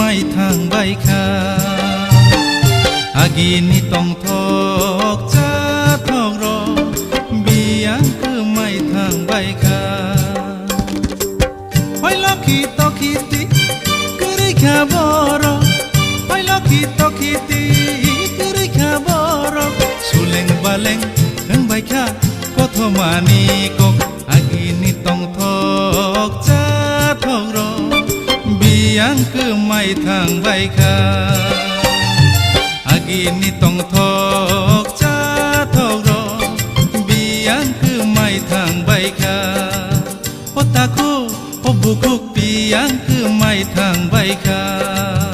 ไม่ทางใบคาอากีนี่ต้องทอกจ้าทอกรอเบียงคือไม่ทางใบคาหอยลอกขีตอขีติคือได้แค่บอรอหอยลอกขีตอขีติคือได้แค่บอรอสุเลงบาเลงถึงใบคาก็ทมานีกกอากี ยงคือไม่ทางใบคาอากีนี่ต้องทอกจ้าทอกรอบียงคือไม่ทางใบคาโอตาคุโอบุคุปียงคือไม่ทางใบคา